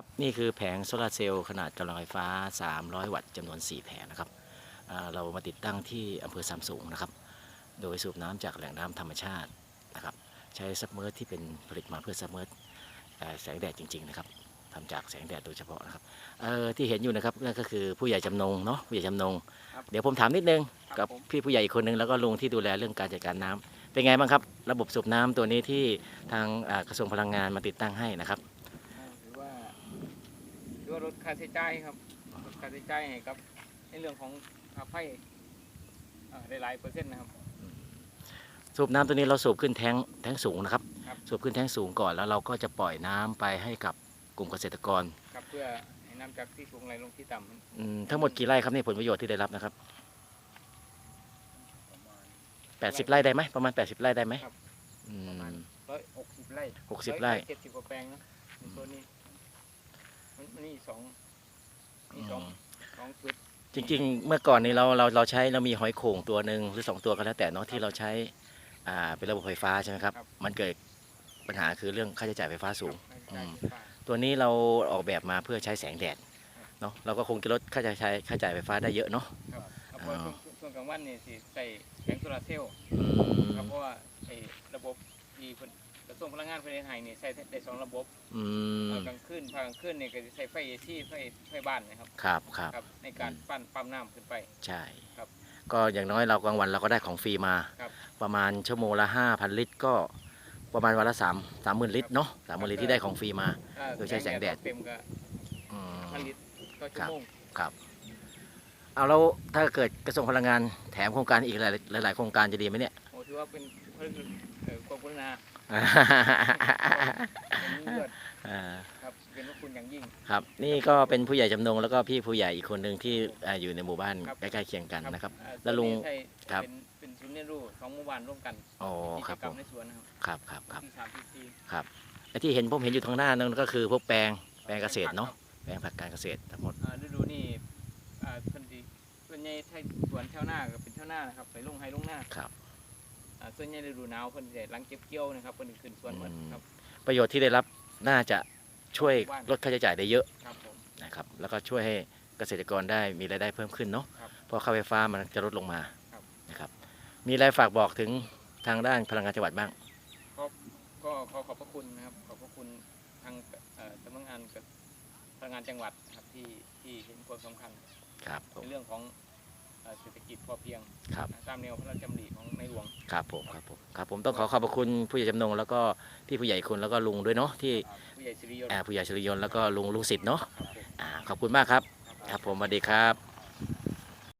ครับนี่คือแผงโซลาร์เซลล์ขนาดกำลังไฟฟ้า 300 วัตต์จำนวน 4 แผงนะครับอ่าเรามาติดตั้งที่อำเภอสามสูงนะครับ โดยสูบน้ำจากแหล่งน้ำธรรมชาตินะครับ ใช้ซับเมอร์ที่เป็นผลิตมาเพื่อซับเมอร์แสงแดดจริง ๆ นะครับทำจากแสงแดดโดยเฉพาะนะครับเอ่อที่เห็นอยู่นะครับนั่นก็คือผู้ใหญ่จำนงเนาะผู้ใหญ่จำนงครับเดี๋ยวผมถามนิดนึงครักับบผมพี่ผู้ใหญ่อีกคนนึงแล้วก็ลุงที่ดูแลเรื่องการจัดการน้ำเป็นไงบ้างครับ ระบบสูบน้ำตัวนี้ที่ทางอ่ากระทรวงพลังงานมาติดตั้งให้นะครับ อ่าหรือว่าหรือว่า ลดค่าใช้จ่ายครับลดค่าใช้จ่ายให้กับ ในเรื่องของค่าไฟอ่าได้หลายเปอร์เซ็นต์นะครับ สูบน้ำตัวนี้เราสูบขึ้นแท้งแท้งสูงนะครับ ครับ สูบขึ้นแท้งสูงก่อนแล้วเราก็จะปล่อยน้ำไปให้กับกลุ่มเกษตรกรครับเพื่อให้น้ำจากที่สูงไหลลงที่ต่ำมันอืมทั้งหมดกี่ไร่ครับนี่ผลประโยชน์ที่ได้รับนะครับ 80 ไร่ได้ไหมประมาณ 80 ไร่ได้ไหมอืม ร้อยหกสิบไร่หกสิบไร่ เจ็ดสิบกว่าแปลงนะในโซนนี้ มันมันนี่สองนี่สองสองจุดจริง ๆ เมื่อก่อนนี้เราเราเราใช้เรามีหอยโข่งตัวหนึ่งหรือสองตัวก็แล้วแต่เนาะที่เราใช้อ่าเป็นระบบไฟฟ้าใช่ไหมครับ มันเกิดปัญหาคือเรื่องค่าใช้จ่ายไฟฟ้าสูงครับอืมใช่ใช่ตัวนี้เราออกแบบมาเพื่อใช้แสงแดดเนาะเราก็คงจะลดค่าใช้จ่ายค่าจ่ายไฟฟ้าได้เยอะเนาะ ครับเพราะว่าอ๋อ ช่วงช่วงกลางวันนี่สิใส่แผงโซลาร์เซลล์อืมครับเพราะว่าไอ้ระบบที่เพิ่น กระทรวงพลังงานประเทศไทยนี่ใช้ได้สองระบบอืมภาคกลางคืนภาคกลางคืนนี่ก็จะใช้ไฟเอซีไฟไฟบ้านนะครับครับครับครับ ในการปั้นปั๊มน้ำขึ้นไป ใช่ครับก็อย่างน้อยเรากลางวันเราก็ได้ของฟรีมา ครับ ประมาณชั่วโมงละ5,000ลิตรก็ประมาณวันละ3 3 0,000ลิตรเนาะ3 0,000ลิตรที่ได้ของฟรีมา ถ้าโดยใช้แสงแดด เต็มก็อืมพันลิตรต่อชั่วโมงครับเอาแล้วถ้าเกิดกระทรวงพลังงานแถมโครงการอีกหลายหลายๆโครงการจะดีไหมเนี่ยโอ้ถือว่าเป็นเพิ่ นเอ่อความกรุณาเป็นเลือดอ่าครับเป็นพระคุณอย่างยิ่ง ครับ นี่ก็เป็นผู้ใหญ่จำนงแล้วก็พี่ผู้ใหญ่อีกคนหนึ่งที่อ่าอยู่ในหมู่บ้านครับ ใกล้ๆเคียงกันนะครับอ่าแล้วลุงส่นนี้ใช่ครับ เป็นเป็นศูนย์เรียนรู้สองหมู่บ้านร่วมกันอ๋อกิคจรับกรผรมมในสวนนะครับครับครับครับที่สามที่สี่และที่เห็นผมเห็นอยู่ทางหน้านั่นก็คือพวกแปลงแปลงเกษตรเนาะแปลงผักการเกษตรทั้งหมดอ่าฤดูนี่อ่าเพิ่นสิส่วนใหญ่ไทยสวนแถวหน้าก็เป็นแถวหน้านะครับไปลงไฮลงหน้าครับ อ่าส่วนใหญ่ฤดูหนาวเพิ่นสิหลังเก็บเกี่ยวนะครับเพิ่นสิขึ้นสวนหมดอืมครับประโยชน์ที่ได้รับน่าจะช่วยลดค่าใช้จ่ายได้เยอะครับผม นะครับ แล้วก็ช่วยให้เกษตรกรได้มีรายได้เพิ่มขึ้นเนาะครับเพราะค่าไฟฟ้ามันจะลดลงมาครับ นะครับ มีอะไรฝากบอกถึงทางด้านพลังงานจังหวัดบ้าง ก็ขอขอบพระคุณนะครับ ขอบพระคุณทางเอ่อสำนักงานกับพลังงานจังหวัดนะครับที่ที่เห็นความสำคัญครับผมในเรื่องของเอ่อเศรษฐกิจพอเพียงครับตามแนวพระราชดำริของในหลวง ครับผมครับผมครับผมต้องขอขอบพระคุณผู้ใหญ่จำนงแล้วก็พี่ผู้ใหญ่อีกคนแล้วก็ลุงด้วยเนาะที่ผู้ใหญ่สิริยนต์อ่าผู้ใหญ่ชริยนต์แล้วก็ลุงลุงสิทธิ์เนาะครับผม อ่าขอบคุณมากครับ ครับผมสวัสดีครับ